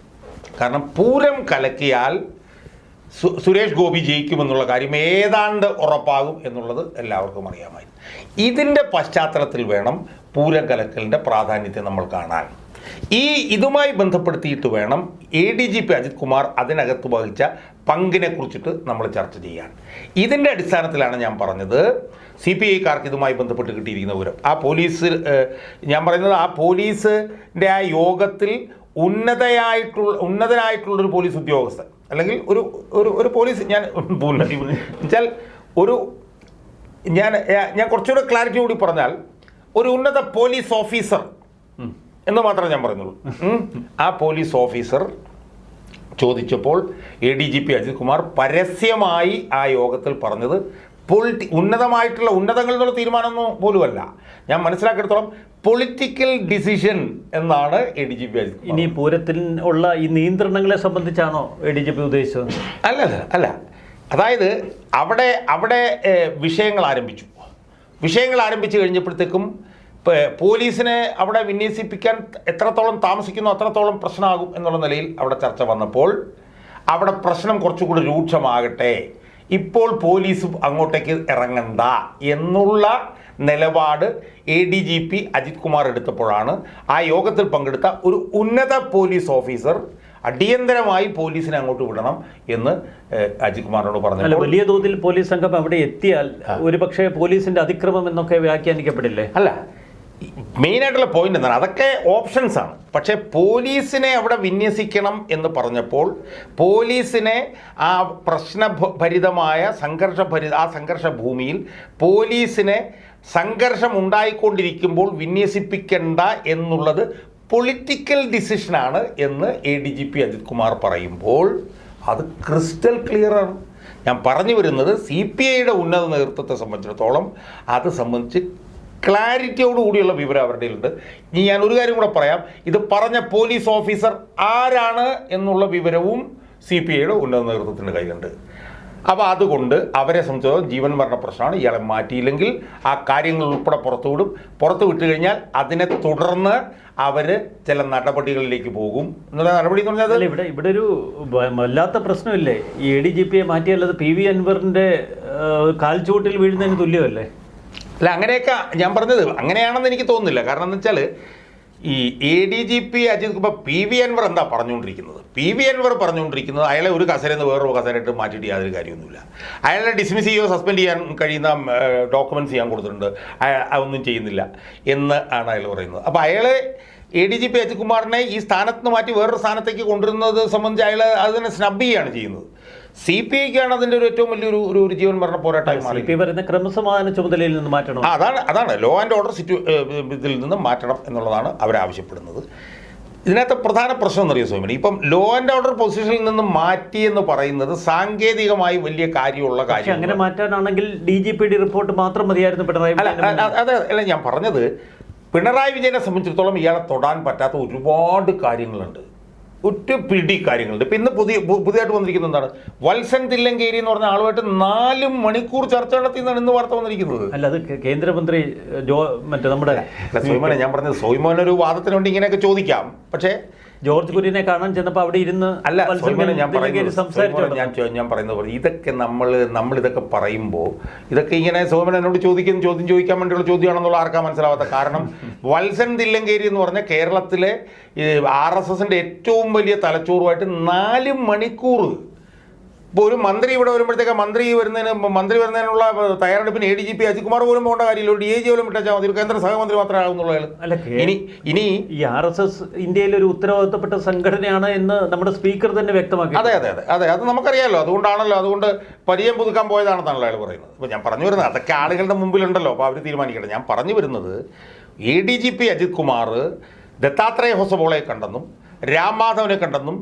കാരണം പൂരം കലക്കിയാൽ സുരേഷ് ഗോപി ജയിക്കുമെന്നുള്ള കാര്യം ഏതാണ്ട് ഉറപ്പാകും എന്നുള്ളത് എല്ലാവർക്കും അറിയാമായിരുന്നു. ഇതിന്റെ പശ്ചാത്തലത്തിൽ വേണം പൂരം കലക്കലിന്റെ പ്രാധാന്യത്തെ നമ്മൾ കാണാൻ. ഈ ഇതുമായി ബന്ധപ്പെടുത്തിയിട്ട് വേണം A D G P Ajith Kumar അതിനകത്ത് വഹിച്ച പങ്കിനെ കുറിച്ചിട്ട് നമ്മൾ ചർച്ച ചെയ്യാൻ. ഇതിന്റെ അടിസ്ഥാനത്തിലാണ് ഞാൻ പറഞ്ഞത് സി പി ഐക്കാർക്ക് ഇതുമായി ബന്ധപ്പെട്ട് കിട്ടിയിരിക്കുന്ന വിവരം. ആ പോലീസ് ഞാൻ പറയുന്നത് ആ പോലീസിന്റെ ആ യോഗത്തിൽ ഉന്നതയായിട്ടുള്ള ഉന്നതനായിട്ടുള്ളൊരു പോലീസ് ഉദ്യോഗസ്ഥൻ. അല്ലെങ്കിൽ ഒരു ഒരു ഒരു പോലീസ് ഞാൻ വെച്ചാൽ ഒരു ഞാൻ ഞാൻ കുറച്ചുകൂടെ ക്ലാരിറ്റി കൂടി പറഞ്ഞാൽ ഒരു ഉന്നത പോലീസ് ഓഫീസർ എന്ന് മാത്രമേ ഞാൻ പറയുന്നുള്ളൂ. ആ പോലീസ് ഓഫീസർ ചോദിച്ചപ്പോൾ A D G P Ajith Kumar പരസ്യമായി ആ യോഗത്തിൽ പറഞ്ഞത് പൊളിറ്റി ഉന്നതമായിട്ടുള്ള ഉന്നതങ്ങൾ എന്നുള്ള തീരുമാനമൊന്നും പോലുമല്ല. ഞാൻ മനസ്സിലാക്കിയെടുത്തോളം പൊളിറ്റിക്കൽ ഡിസിഷൻ എന്നാണ് എ ഡി ജി പി ഇനി പൂരത്തിൽ ഉള്ള ഈ നിയന്ത്രണങ്ങളെ സംബന്ധിച്ചാണോ എ ഡി ജി പി ഉദ്ദേശിച്ചത്? അല്ല അല്ല. അല്ല അതായത് അവിടെ അവിടെ വിഷയങ്ങൾ ആരംഭിച്ചു. വിഷയങ്ങൾ ആരംഭിച്ചു കഴിഞ്ഞപ്പോഴത്തേക്കും പോലീസിനെ അവിടെ വിന്യസിപ്പിക്കാൻ എത്രത്തോളം താമസിക്കുന്നു അത്രത്തോളം പ്രശ്നമാകും എന്നുള്ള നിലയിൽ അവിടെ ചർച്ച വന്നപ്പോൾ അവിടെ പ്രശ്നം കുറച്ചുകൂടി രൂക്ഷമാകട്ടെ ഇപ്പോൾ പോലീസ് അങ്ങോട്ടേക്ക് ഇറങ്ങണ്ട എന്നുള്ള നിലപാട് A D G P Ajith Kumar എടുത്തപ്പോഴാണ് ആ യോഗത്തിൽ പങ്കെടുത്ത ഒരു ഉന്നത പോലീസ് ഓഫീസർ അടിയന്തരമായി പോലീസിനെ അങ്ങോട്ട് വിടണം എന്ന് അജിത് കുമാറിനോട് അല്ല പറഞ്ഞു വലിയ തോതിൽ പോലീസ് സംഘം അവിടെ എത്തിയാൽ ഒരുപക്ഷെ പോലീസിന്റെ അതിക്രമം എന്നൊക്കെ വ്യാഖ്യാനിക്കപ്പെടില്ലേ? അല്ല മെയിനായിട്ടുള്ള പോയിന്റ് എന്താണ്? അതൊക്കെ ഓപ്ഷൻസ് ആണ്. പക്ഷേ പോലീസിനെ അവിടെ വിന്യസിക്കണം എന്ന് പറഞ്ഞപ്പോൾ പോലീസിനെ ആ പ്രശ്നഭരിതമായ സംഘർഷഭരി ആ സംഘർഷ ഭൂമിയിൽ പോലീസിനെ സംഘർഷം ഉണ്ടായിക്കൊണ്ടിരിക്കുമ്പോൾ വിന്യസിപ്പിക്കേണ്ട എന്നുള്ളത് പൊളിറ്റിക്കൽ ഡിസിഷനാണ് എന്ന് A D G P Ajith Kumar പറയുമ്പോൾ അത് ക്രിസ്റ്റൽ ക്ലിയറാണ് ഞാൻ പറഞ്ഞു വരുന്നത് സി പി ഐയുടെ ഉന്നത നേതൃത്വത്തെ സംബന്ധിച്ചിടത്തോളം അത് സംബന്ധിച്ച് ക്ലാരിറ്റിയോട് കൂടിയുള്ള വിവരം അവരുടെ ഉണ്ട് ഇനി ഞാൻ ഒരു കാര്യം കൂടെ പറയാം. ഇത് പറഞ്ഞ പോലീസ് ഓഫീസർ ആരാണ് എന്നുള്ള വിവരവും സി പി ഐയുടെ ഉന്നത നേതൃത്വത്തിന്റെ കയ്യിലുണ്ട്. അപ്പോൾ അതുകൊണ്ട് അവരെ സംബന്ധിച്ചിടത്തോളം ജീവൻ മരണ പ്രശ്നമാണ്. ഇയാളെ മാറ്റിയില്ലെങ്കിൽ ആ കാര്യങ്ങൾ ഉൾപ്പെടെ പുറത്തു വിടും. പുറത്തു വിട്ടു കഴിഞ്ഞാൽ അതിനെ തുടർന്ന് അവർ ചില നടപടികളിലേക്ക് പോകും. എന്നുള്ള നടപടി എന്ന് പറഞ്ഞാൽ ഇവിടെ ഇവിടെ ഒരു വല്ലാത്ത പ്രശ്നമില്ലേ? ഈ എ ഡി ജി പിയെ മാറ്റിയല്ലാതെ പി വി അൻവറിന്റെ കാൽച്ചുവട്ടിൽ വീഴുന്നതിന് തുല്യമല്ലേ? അല്ല അങ്ങനെയൊക്കെ ഞാൻ പറഞ്ഞത് അങ്ങനെയാണെന്ന് എനിക്ക് തോന്നുന്നില്ല. കാരണം എന്ന് വെച്ചാൽ ഈ A D G P Ajith Kumar P V Anvar എന്താ പറഞ്ഞുകൊണ്ടിരിക്കുന്നത്? പി വി അൻവർ പറഞ്ഞുകൊണ്ടിരിക്കുന്നത് അയാളെ ഒരു കസരയിൽ വേറൊരു കസരായിട്ട് മാറ്റിയിട്ട് യാതൊരു കാര്യമൊന്നുമില്ല. അയാളെ ഡിസ്മിസ് ചെയ്യുകയോ സസ്പെൻഡ് ചെയ്യാൻ കഴിയുന്ന ഡോക്യുമെന്റ്സ് ചെയ്യാൻ കൊടുത്തിട്ടുണ്ട്. അതൊന്നും ചെയ്യുന്നില്ല എന്ന് ആണ് അയാൾ പറയുന്നത്. അപ്പോൾ അയാളെ A D G P Ajith കുമാറിനെ ഈ സ്ഥാനത്ത് നിന്ന് മാറ്റി വേറൊരു സ്ഥാനത്തേക്ക് കൊണ്ടുവരുന്നത് സംബന്ധിച്ച് അയാൾ അതിനെ സ്നബ് ചെയ്യുകയാണ് ചെയ്യുന്നത്. സി പി ഐക്കാണ് അതിന്റെ ഒരു ഏറ്റവും വലിയൊരു ഒരു ഒരു ജീവൻ മരണ പോരാട്ടമായി മാറി പി വരുന്ന ക്രമസമാധാന ചുമതലയിൽ നിന്ന് മാറ്റണം? അതാണ് അതാണ്. ലോ ആൻഡ് ഓർഡർ സിറ്റു ഇതിൽ നിന്ന് മാറ്റണം എന്നുള്ളതാണ് അവരാവശ്യപ്പെടുന്നത് ഇതിനകത്ത് പ്രധാന പ്രശ്നം എന്നറിയോ സ്വാമിനി ഇപ്പം ലോ ആൻഡ് ഓർഡർ പൊസിഷനിൽ നിന്ന് മാറ്റി എന്ന് പറയുന്നത് സാങ്കേതികമായി വലിയ കാര്യമുള്ള കാര്യം അങ്ങനെ മാറ്റാനാണെങ്കിൽ ഡി ജി ഡി റിപ്പോർട്ട് മാത്രം മതിയായിരുന്നു പിണറായി അതെ അല്ല ഞാൻ പറഞ്ഞത് പിണറായി വിജയനെ സംബന്ധിച്ചിടത്തോളം ഇയാളെ തൊടാൻ പറ്റാത്ത ഒരുപാട് കാര്യങ്ങളുണ്ട്. ഒറ്റ പിടി കാര്യങ്ങളുണ്ട് ഇപ്പം ഇന്ന് പുതിയ പുതിയതായിട്ട് വന്നിരിക്കുന്നത് എന്താണ്? വത്സൻ തില്ലങ്കേരി എന്ന് പറഞ്ഞ ആളുമായിട്ട് നാല് മണിക്കൂർ ചർച്ച നടത്തിയെന്നാണ് ഇന്ന് വാർത്ത വന്നിരിക്കുന്നത്. അല്ല അത് കേന്ദ്രമന്ത്രി ജോ മറ്റേ നമ്മുടെ സോയിമോനെ ഞാൻ പറഞ്ഞത് സോയിമോനൊരു ഒരു വാദത്തിന് വേണ്ടി ഇങ്ങനെയൊക്കെ ചോദിക്കാം. പക്ഷേ ജോർജ് കുര്യനെ കാണാൻ ചെന്നപ്പോൾ അവിടെ ഇരുന്ന് അല്ല ഞാൻ പറയുന്നത് സംസാരിച്ചു ഞാൻ ഞാൻ പറയുന്നത് പോലെ ഇതൊക്കെ നമ്മൾ നമ്മൾ ഇതൊക്കെ പറയുമ്പോൾ ഇതൊക്കെ ഇങ്ങനെ സോമൻ എന്നോട് ചോദിക്കുന്ന ചോദ്യം ചോദിക്കാൻ വേണ്ടിയുള്ള ചോദ്യമാണെന്നുള്ള ആർക്കാ മനസ്സിലാവാത്ത കാരണം വത്സൻ തില്ലങ്കേരി എന്ന് പറഞ്ഞ കേരളത്തിലെ ആർ എസ് എസിന്റെ ഏറ്റവും വലിയ തലച്ചോറുമായിട്ട് നാല് മണിക്കൂർ ഇപ്പോൾ ഒരു മന്ത്രി ഇവിടെ വരുമ്പോഴത്തേക്ക് മന്ത്രി വരുന്നതിന് മന്ത്രി വരുന്നതിനുള്ള തയ്യാറെടുപ്പിന് A D G P Ajith Kumar പോലും പോകേണ്ട കാര്യമില്ല. ഒരു ഡി ഐ ജി പോലും വിട്ടാൽ മതി. ഒരു കേന്ദ്ര സഹമന്ത്രി മാത്രമേ ആകുന്നുള്ളൂ അല്ല ഇനി ഇനി ഈ ആർ എസ് എസ് ഇന്ത്യയിലെ ഒരു ഉത്തരവാദിത്തപ്പെട്ട സംഘടനയാണ് എന്ന് നമ്മുടെ സ്പീക്കർ തന്നെ വ്യക്തമാക്കി. അതെ അതെ അതെ അതെ. അത് നമുക്കറിയാമല്ലോ അതുകൊണ്ടാണല്ലോ അതുകൊണ്ട് പരിചയം പുതുക്കാൻ പോയതാണെന്നാണല്ലോ അയാൾ പറയുന്നത്. അപ്പോൾ ഞാൻ പറഞ്ഞു വരുന്നത് അതൊക്കെ ആളുകളുടെ മുമ്പിലുണ്ടല്ലോ. അപ്പോൾ അവർ തീരുമാനിക്കട്ടെ. ഞാൻ പറഞ്ഞു വരുന്നത് A D G P Ajith Kumar Dattatreya Hosabale കണ്ടെന്നും Ram മാധവനെ കണ്ടെന്നും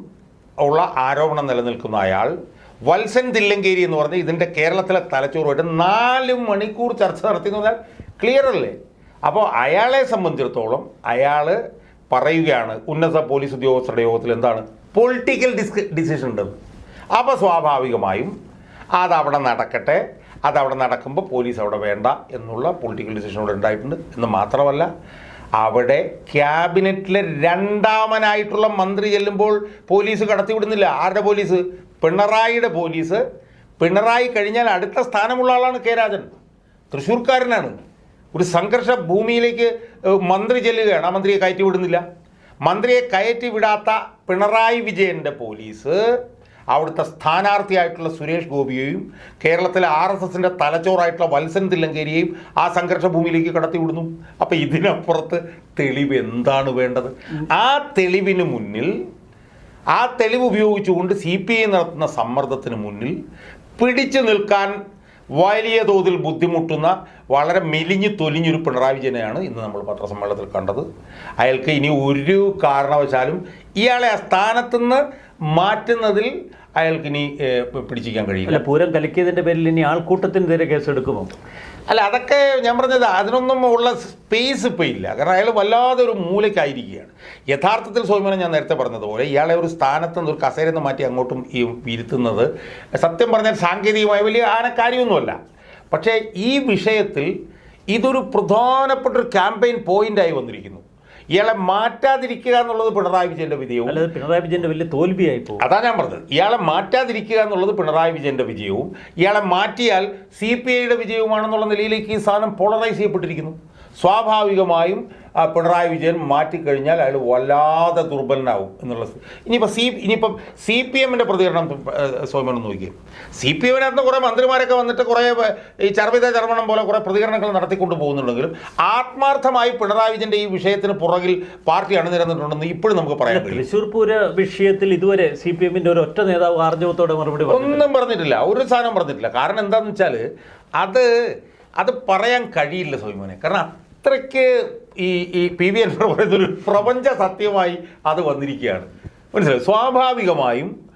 ഉള്ള ആരോപണം നിലനിൽക്കുന്ന അയാൾ വത്സൻ തില്ലങ്കേരി എന്ന് പറഞ്ഞ് ഇതിന്റെ കേരളത്തിലെ തലച്ചോറുമായിട്ട് നാല് മണിക്കൂർ ചർച്ച നടത്തി എന്ന് ക്ലിയർ അല്ലേ? അപ്പോൾ അയാളെ സംബന്ധിച്ചിടത്തോളം അയാൾ പറയുകയാണ് ഉന്നത പോലീസ് ഉദ്യോഗസ്ഥരുടെ യോഗത്തിൽ എന്താണ്? പൊളിറ്റിക്കൽ ഡിസ് ഡിസിഷൻ ഉണ്ടെന്ന് അപ്പോൾ സ്വാഭാവികമായും അതവിടെ നടക്കട്ടെ അതവിടെ നടക്കുമ്പോൾ പോലീസ് അവിടെ വേണ്ട എന്നുള്ള പൊളിറ്റിക്കൽ ഡിസിഷൻ ഇവിടെ ഉണ്ടായിട്ടുണ്ട്. എന്ന് മാത്രമല്ല അവിടെ ക്യാബിനറ്റിലെ രണ്ടാമനായിട്ടുള്ള മന്ത്രി ചെല്ലുമ്പോൾ പോലീസ് കടത്തിവിടുന്നില്ല. ആരുടെ പോലീസ്? പിണറായിയുടെ പോലീസ് പിണറായി കഴിഞ്ഞാൽ അടുത്ത സ്ഥാനമുള്ള ആളാണ് കെ രാജൻ. തൃശ്ശൂർക്കാരനാണ്. ഒരു സംഘർഷ ഭൂമിയിലേക്ക് മന്ത്രി ചെല്ലുകയാണ്. ആ മന്ത്രിയെ കയറ്റി വിടുന്നില്ല. മന്ത്രിയെ കയറ്റി വിടാത്ത പിണറായി വിജയന്റെ പോലീസ് അവിടുത്തെ സ്ഥാനാർത്ഥിയായിട്ടുള്ള സുരേഷ് ഗോപിയെയും കേരളത്തിലെ ആർ എസ് എസിന്റെ തലച്ചോറായിട്ടുള്ള വത്സൻ തില്ലങ്കേരിയെയും ആ സംഘർഷ ഭൂമിയിലേക്ക് കടത്തിവിടുന്നു അപ്പം ഇതിനപ്പുറത്ത് തെളിവ് എന്താണ് വേണ്ടത്? ആ തെളിവിന് മുന്നിൽ ആ തെളിവ് ഉപയോഗിച്ചുകൊണ്ട് സി പി ഐ നടത്തുന്ന സമ്മർദ്ദത്തിന് മുന്നിൽ പിടിച്ചു നിൽക്കാൻ വലിയ തോതിൽ ബുദ്ധിമുട്ടുന്ന വളരെ മെലിഞ്ഞു തൊലിഞ്ഞൊരു പിണറായി വിജയനെയാണ് ഇന്ന് നമ്മൾ പത്രസമ്മേളനത്തിൽ കണ്ടത്. അയാൾക്ക് ഇനി ഒരു കാരണവശാലും ഇയാളെ ആ സ്ഥാനത്തുനിന്ന് മാറ്റുന്നതിൽ അയാൾക്ക് ഇനി പിടിച്ചിരിക്കാൻ കഴിയില്ല. അല്ല പൂരം കലക്കിയതിന്റെ പേരിൽ ഇനി ആൾക്കൂട്ടത്തിനെതിരെ കേസെടുക്കുമോ? അല്ല അതൊക്കെ ഞാൻ പറഞ്ഞത് അതിനൊന്നും ഉള്ള സ്പേസ് ഇപ്പോൾ ഇല്ല. കാരണം അയാൾ വല്ലാതെ ഒരു മൂലയ്ക്കായിരിക്കുകയാണ്. യഥാർത്ഥത്തിൽ സോമനം ഞാൻ നേരത്തെ പറഞ്ഞതുപോലെ ഇയാളെ ഒരു സ്ഥാനത്ത് നിന്ന് ഒരു കസേരയിൽ നിന്ന് മാറ്റി അങ്ങോട്ടും ഈ ഇരുത്തുന്നത് സത്യം പറഞ്ഞാൽ സാങ്കേതികമായ വലിയ ആനക്കാര്യമൊന്നുമല്ല. പക്ഷേ ഈ വിഷയത്തിൽ ഇതൊരു പ്രധാനപ്പെട്ട ഒരു ക്യാമ്പയിൻ പോയിന്റായി വന്നിരിക്കുന്നു. ഇയാളെ മാറ്റാതിരിക്കുക എന്നുള്ളത് പിണറായി വിജയന്റെ വിജയവും. അല്ലാതെ പിണറായി വിജയന്റെ വലിയ തോൽവിയായി പോകും. അതാ ഞാൻ പറഞ്ഞത്. ഇയാളെ മാറ്റാതിരിക്കുക എന്നുള്ളത് പിണറായി വിജയന്റെ വിജയവും. ഇയാളെ മാറ്റിയാൽ സി പി ഐയുടെ വിജയവുമാണെന്നുള്ള നിലയിലേക്ക് ഈ സാധനം പോളറൈസ് ചെയ്യപ്പെട്ടിരിക്കുന്നു. സ്വാഭാവികമായും പിണറായി വിജയൻ മാറ്റിക്കഴിഞ്ഞാൽ അയാൾ വല്ലാതെ ദുർബലനാവും എന്നുള്ള. ഇനിയിപ്പോൾ സി ഇനിയിപ്പം സി പി എമ്മിന്റെ പ്രതികരണം സോമനം നോക്കിയേ. സി പി എമ്മിനകത്ത് കുറേ മന്ത്രിമാരൊക്കെ വന്നിട്ട് കുറേ ഈ ചർവിത ചർമ്മണം പോലെ കുറേ പ്രതികരണങ്ങൾ നടത്തിക്കൊണ്ട് പോകുന്നുണ്ടെങ്കിലും ആത്മാർത്ഥമായി പിണറായി വിജയന്റെ ഈ വിഷയത്തിന് പുറകിൽ പാർട്ടി അണിനിരന്നിട്ടുണ്ടെന്ന് ഇപ്പോഴും നമുക്ക് പറയാം തൃശ്ശൂർ പൂര വിഷയത്തിൽ ഇതുവരെ സി പി എമ്മിന്റെ ഒരു ഒറ്റ നേതാവ് ആർജവത്തോടെ മറുപടി ഒന്നും പറഞ്ഞിട്ടില്ല. ഒരു സാധനം പറഞ്ഞിട്ടില്ല. കാരണം എന്താണെന്ന് വെച്ചാൽ അത് അത് പറയാൻ കഴിയില്ല സോയ്മോനെ കാരണം അത്രയ്ക്ക് ഈ ഈ പി വി എൻ പറയുന്നൊരു പ്രപഞ്ച സത്യമായി അത് വന്നിരിക്കുകയാണ്. മനസ്സിലായി? സ്വാഭാവികമായും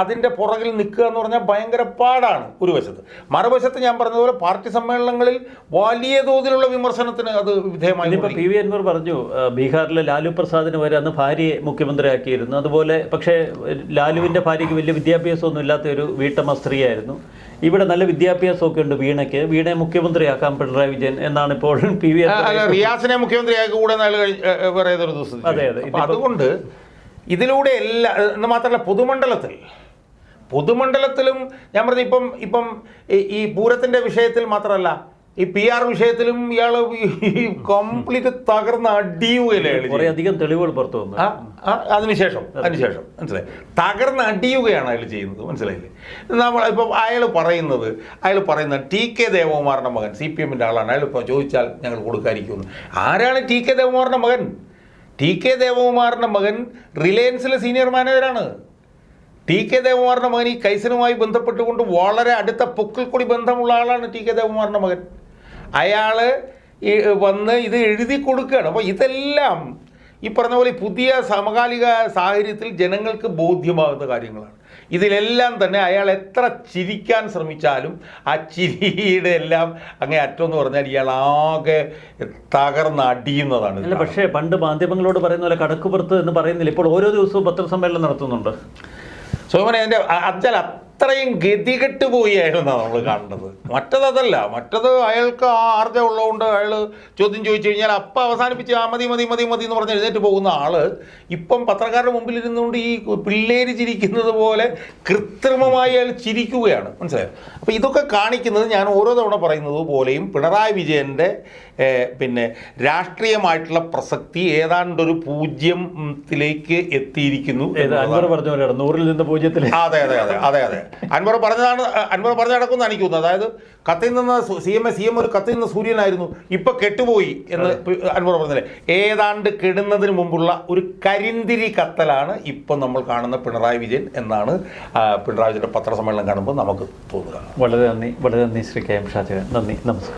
അതിന്റെ പുറകിൽ നിൽക്കുക എന്ന് പറഞ്ഞാൽ ഭയങ്കര പാടാണ് ഒരു വശത്ത്. മറുവശത്ത് ഞാൻ പറഞ്ഞതുപോലെ പാർട്ടി സമ്മേളനങ്ങളിൽ വലിയ തോതിലുള്ള വിമർശനത്തിന് അത് വിധേയമായി ഇപ്പോൾ പി വി അൻവർ പറഞ്ഞു ബീഹാറിലെ ലാലു പ്രസാദിന് വരെ അന്ന് ഭാര്യയെ മുഖ്യമന്ത്രിയാക്കിയിരുന്നു. അതുപോലെ പക്ഷേ ലാലുവിന്റെ ഭാര്യയ്ക്ക് വലിയ വിദ്യാഭ്യാസമൊന്നും ഇല്ലാത്ത ഒരു വീട്ടമ്മ സ്ത്രീയായിരുന്നു. ഇവിടെ നല്ല വിദ്യാഭ്യാസമൊക്കെ ഉണ്ട് വീണയ്ക്ക്. വീണയെ മുഖ്യമന്ത്രിയാക്കാം പിണറായി വിജയൻ എന്നാണ് ഇപ്പോൾ പി വി റിയാസിനെ മുഖ്യമന്ത്രിയാക്കി കൂടെ അതെ, അതെ. അതുകൊണ്ട് ഇതിലൂടെ എല്ലാ എന്ന് മാത്രമല്ല പൊതുമണ്ഡലത്തിൽ. പൊതുമണ്ഡലത്തിലും ഞാൻ പറഞ്ഞു ഇപ്പം ഇപ്പം ഈ- പൂരത്തിന്റെ വിഷയത്തിൽ മാത്രമല്ല ഈ പി ആർ വിഷയത്തിലും ഇയാൾ കംപ്ലീറ്റ് തകർന്ന് അടിയുകയല്ലേ അധികം തെളിവുകൾ പുറത്തു വന്നു. അതിനുശേഷം അതിനുശേഷം. മനസ്സിലായി? തകർന്ന് അടിയുകയാണ് അയാൾ ചെയ്യുന്നത്. മനസ്സിലായില്ലേ? നമ്മൾ ഇപ്പം അയാൾ പറയുന്നത് അയാൾ പറയുന്ന ടി കെ ദേവകുമാറിന്റെ മകൻ സി പി എമ്മിന്റെ ആളാണ്. അയാൾ ഇപ്പോൾ ചോദിച്ചാൽ ഞങ്ങൾ കൊടുക്കാതിരിക്കുമെന്ന്. ആരാണ് ടി കെ ദേവകുമാറിന്റെ മകൻ? ടി കെ ദേവകുമാറിന്റെ മകൻ റിലയൻസിലെ സീനിയർ മാനേജറാണ് ടി കെ ദേവകുമാറിന്റെ മകൻ ഈ കൈസനുമായി ബന്ധപ്പെട്ടുകൊണ്ട് വളരെ അടുത്ത പൊക്കിൽ കൂടി ബന്ധമുള്ള ആളാണ് ടി കെ ദേവകുമാറിന്റെ മകൻ. അയാൾ വന്ന് ഇത് എഴുതി കൊടുക്കുകയാണ്. അപ്പോൾ ഇതെല്ലാം ഈ പറഞ്ഞ പോലെ പുതിയ സമകാലിക സാഹചര്യത്തിൽ ജനങ്ങൾക്ക് ബോധ്യമാകുന്ന കാര്യങ്ങളാണ്. ഇതിലെല്ലാം തന്നെ അയാൾ എത്ര ചിരിക്കാൻ ശ്രമിച്ചാലും ആ ചിരിയുടെ എല്ലാം അങ്ങനെ അറ്റം എന്ന് പറഞ്ഞാൽ ഇയാൾ ആകെ തകർന്ന് അടിയുന്നതാണ് അല്ല പക്ഷേ പണ്ട് മാധ്യമങ്ങളോട് പറയുന്ന പോലെ കടക്കുപുറത്ത് എന്ന് പറയുന്നില്ല. ഇപ്പോൾ ഓരോ ദിവസവും പത്രസമ്മേളനം നടത്തുന്നുണ്ട്. സോമനെ എന്റെ അച്ചാൽ അത്രയും ഗതികെട്ട് പോയി നമ്മൾ കാണേണ്ടത് മറ്റത് അതല്ല മറ്റത് അയാൾക്ക് ആ ഉള്ളതുകൊണ്ട് അയാൾ ചോദ്യം ചോദിച്ചു കഴിഞ്ഞാൽ അപ്പം അവസാനിപ്പിച്ച് ആ മതി മതി മതി മതി എന്ന് പറഞ്ഞ് എഴുന്നേറ്റ് പോകുന്ന ആൾ ഇപ്പം പത്രക്കാരുടെ മുമ്പിൽ ഇരുന്നുകൊണ്ട് ഈ പിള്ളേര് ചിരിക്കുന്നത് പോലെ കൃത്രിമമായി അയാൾ ചിരിക്കുകയാണ്. മനസ്സിലായോ? അപ്പോൾ ഇതൊക്കെ കാണിക്കുന്നത് ഞാൻ ഓരോ തവണ പറയുന്നത് പോലെയും പിണറായി വിജയന്റെ പിന്നെ രാഷ്ട്രീയമായിട്ടുള്ള പ്രസക്തി ഏതാണ്ടൊരു പൂജ്യത്തിലേക്ക് എത്തിയിരിക്കുന്നു ഏത് എന്നുള്ളതാണ്. അൻവർ പറഞ്ഞ പോലെയാണ് നൂറിൽ നിന്ന് പൂജ്യത്തിൽ അതെ അതെ അതെ അതെ അതെ. അൻവർ പറഞ്ഞതാണ് അൻവർ പറഞ്ഞ നടക്കുന്ന എനിക്ക് തോന്നുന്നത്. അതായത് കത്തിൽ നിന്ന് C M A C M ഒരു കത്തിൽ നിന്ന് സൂര്യനായിരുന്നു ഇപ്പൊ കെട്ടുപോയി എന്ന് അൻവർ പറഞ്ഞില്ലേ? ഏതാണ്ട് കെടുന്നതിന് മുമ്പുള്ള ഒരു കരിന്തിരി കത്തലാണ് ഇപ്പൊ നമ്മൾ കാണുന്ന പിണറായി വിജയൻ എന്നാണ് പിണറായി വിജയന്റെ പത്രസമ്മേളനം കാണുമ്പോൾ നമുക്ക് തോന്നുക. വളരെ നന്ദി വളരെ നന്ദി ശ്രീ കെ എം ഷാജകൻ നന്ദി നമസ്കാരം.